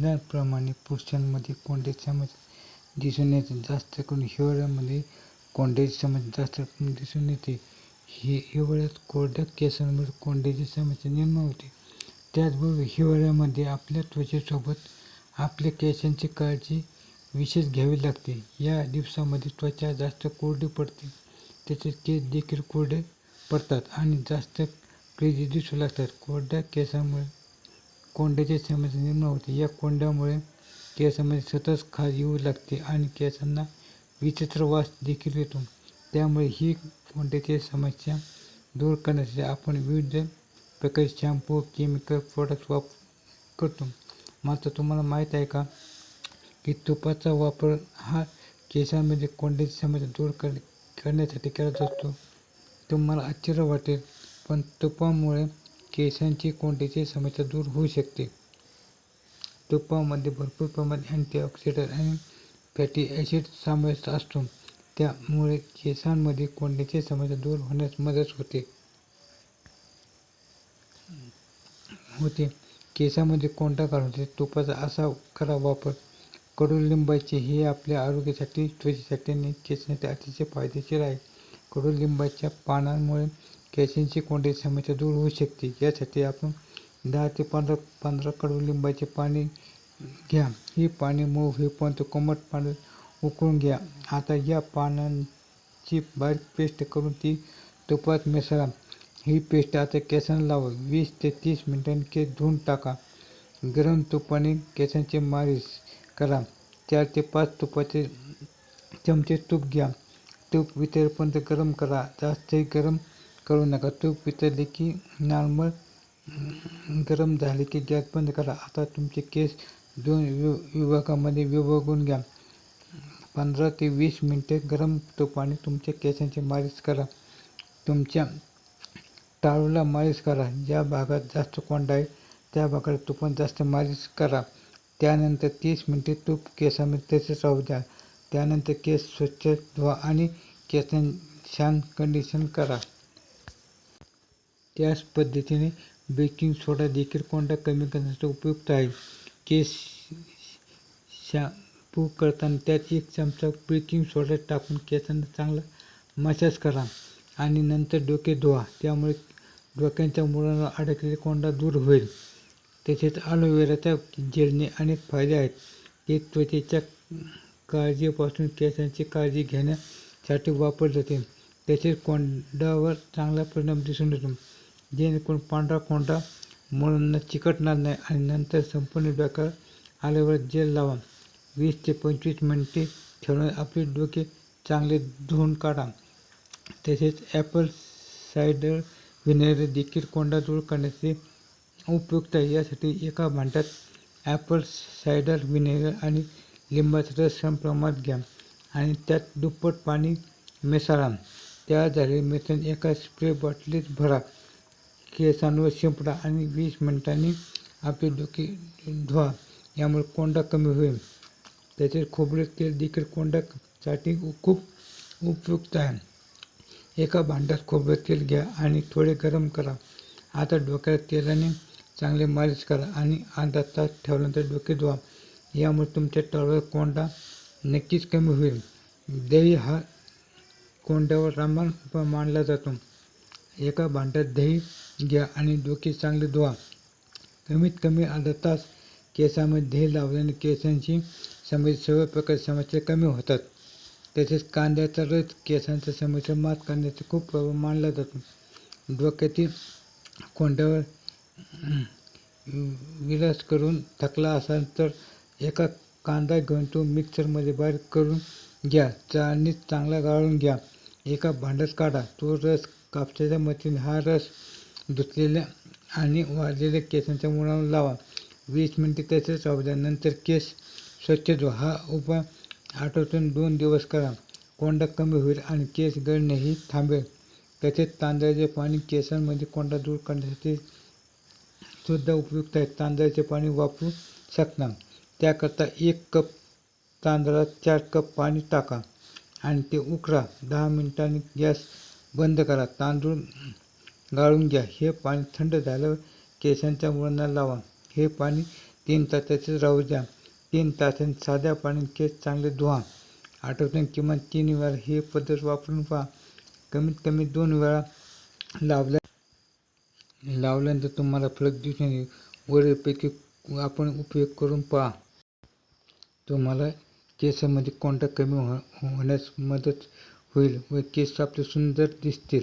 महिलांप्रमाणे पुरुषांमध्ये कोंड्याची समस्या दिसून येते. जास्त करून हिवाळ्यामध्ये कोंड्याची समस्या जास्त दिसून येते. हि हिवाळ्यात कोरड्या केसांमुळे कोंड्याची समस्या निर्माण होते. त्याचबरोबर हिवाळ्यामध्ये आपल्या त्वचेसोबत आपल्या केसांची काळजी विशेष घ्यावी लागते. या दिवसामध्ये त्वचा जास्त कोरडी पडते. त्याचे केस देखील कोरडे पडतात आणि जास्त क्रेजी दिसू लागतात. कोरड्या केसांमुळे कोंड्याची समस्या निर्माण होते. या कोंड्यामुळे केसांमध्ये सतत खाज येऊ लागते आणि केसांना विचित्र वास देखील येतो. त्यामुळे ही कोंड्याची समस्या दूर करण्यासाठी आपण विविध प्रकारचे शॅम्पू, केमिकल प्रोडक्ट वाप करतो. मात्र तुम्हाला माहीत आहे का की तुपाचा वापर हा केसांमध्ये कोंड्याची समस्या दूर कर करण्यासाठी केला जातो? तुम्हाला आश्चर्य वाटेल पण तुपामुळे केसांची कोंडेची समस्या दूर होऊ शकते. तुपामध्ये भरपूर प्रमाणात अँटीऑक्सिडंट आणि फॅटी ॲसिड समाविष्ट असतो. त्यामुळे केसांमध्ये कोंड्याची समस्या दूर होण्यास मदत होते. केसांमध्ये कोंडा काढून तुपाचा असा करा वापर. कडुलिंबाचे हे आपल्या आरोग्यासाठी, त्वचेसाठी आणि केसांसाठी अतिशय फायदेशीर आहे. कडुलिंबाच्या पानांमुळे केसांची कोंडी समस्या दूर होऊ शकते. यासाठी आपण दहा ते पंधरा पंधरा कडुलिंबाची पाने घ्या. ही पाने मऊ होईपर्यंत कोमट पाण्यात उकळून घ्या. आता या पानांची बारीक पेस्ट करून ती तुपात मिसळा. ही पेस्ट आता केसांना लावा. वीस ते तीस मिनिटांनी केस धुवून टाका. गरम तुपाने केसांची मालिश करा. चार ते पाच तुपाचे चमचे तूप घ्या. तूप वितरपर्यंत गरम करा. जास्त गरम करू नका. तूप वितळले की नॉर्मल गरम झाले की गॅस बंद करा. आता तुमचे केस दोन विभागामध्ये विभागून घ्या. पंधरा ते वीस मिनटे गरम तुपाने तुमच्या केसांची मालिश करा. तुमच्या टाळूला मालिश करा. ज्या भागात जास्त कोंडा आहे त्या भागात तुपाने जास्त मालिश करा. त्यानंतर तीस मिनटे तूप केसांमध्ये तसेच राहू द्या. त्यानंतर केस स्वच्छ धुवा आणि केसां छान कंडिशन करा. त्याच पद्धतीने बेकिंग सोडा देखील कोंडा कमी करण्यासाठी उपयुक्त आहे. केस शॅम्पू करताना त्यात एक चमचा बेकिंग सोडा टाकून केसांना चांगला मसाज करा आणि नंतर डोके धुवा. त्यामुळे डोक्यांच्या मुलांना अडकलेला कोंडा दूर होईल. तसेच ॲलोव्हेराच्या जेलने अनेक फायदे आहेत. ते त्वचेच्या काळजीपासून केसांची काळजी घेण्यासाठी वापरले जाते. तसेच कोंडावर चांगला परिणाम दिसून येतो. जेणेकरून पांढरा कोंडा मुळांना चिकटणार नाही आणि नंतर संपूर्ण डोक्यावर आल्यावर जेल लावा. वीस ते पंचवीस मिनिटे ठेवून आपले डोके चांगले धुवून काढा. तसेच ॲपल सायडर विनेगर देखील कोंडा दूर करण्यासाठी उपयुक्त आहे. यासाठी एका भांड्यात ॲपल सायडर विनेगर आणि लिंबाचा रस समप्रमाणात घ्या आणि त्यात दुप्पट पाणी मिसळा. तयार झालेले मिश्रण एका स्प्रे बॉटलीत भरा. केसांवर शिंपडा आणि वीस मिनिटांनी आपले डोके धुवा. यामुळे कोंडा कमी होईल. तसेच खोबरे तेल देखील कोंड्यासाठी खूप उपयुक्त आहे. एका भांड्यात खोबरे तेल घ्या आणि थोडे गरम करा. आता डोक्याला तेलाने चांगले मालिश करा आणि अर्धा तास ठेवल्यानंतर डोके धुवा. यामुळे तुमच्या टळवर कोंडा नक्कीच कमी होईल. दही हा कोंड्यावर रामबाण उपाय मानला जातो. एका भांड्यात दही घ्या आणि डोके चांगले धुवा. कमीत कमी अर्धा तास केसामध्ये लावल्याने केसांशी संबंधित सर्व प्रकारच्या समस्या कमी होतात. तसेच कांद्याचा रस केसांच्या समस्या मात करण्याचा खूप प्रभाव मानला जातो. डोक्यातील कोंड्यावर विलास करून थकला असाल तर एका कांदा घेऊन तो मिक्सरमध्ये बारीक करून घ्या. चाळणीत चांगला गाळून घ्या. एका भांड्यात काढा. तो रस कापसाच्या मदतीने हा रस धुतलेल्या आणि वाढलेल्या केसांच्या मुळावर लावा. वीस मिनटे तसेच राहू द्या. नंतर केस स्वच्छ धुवा. हा उपाय आठवड्यातून दोन दिवस करा. कोंडा कमी होईल आणि केस गळणेही थांबेल. तसेच तांदळाचे पाणी केसांमध्ये कोंडा दूर करण्यासाठी सुद्धा उपयुक्त आहे. तांदळाचे पाणी वापरू शकता. त्याकरता एक कप तांदळात चार कप पाणी टाका आणि ते उकळा. दहा मिनिटांनी गॅस बंद करा. तांदूळ गाळून घ्या. हे पाणी थंड झाल्यावर केसांच्या मुळांना लावा. हे पाणी तीन तासाचेच राहू द्या. तीन तासांनी साध्या पाण्याने केस चांगले धुवा. आठवड्यातून किमान तीन वेळा ही पद्धत वापरून पहा. कमीत कमी दोन वेळा लावल्या लावल्यानंतर तुम्हाला फरक दिसून येईल. वरीलपैकी आपण उपयोग करून पहा. तुम्हाला केसामध्ये कोंडा कमी हो होण्यास मदत होईल व केस आपले सुंदर दिसतील.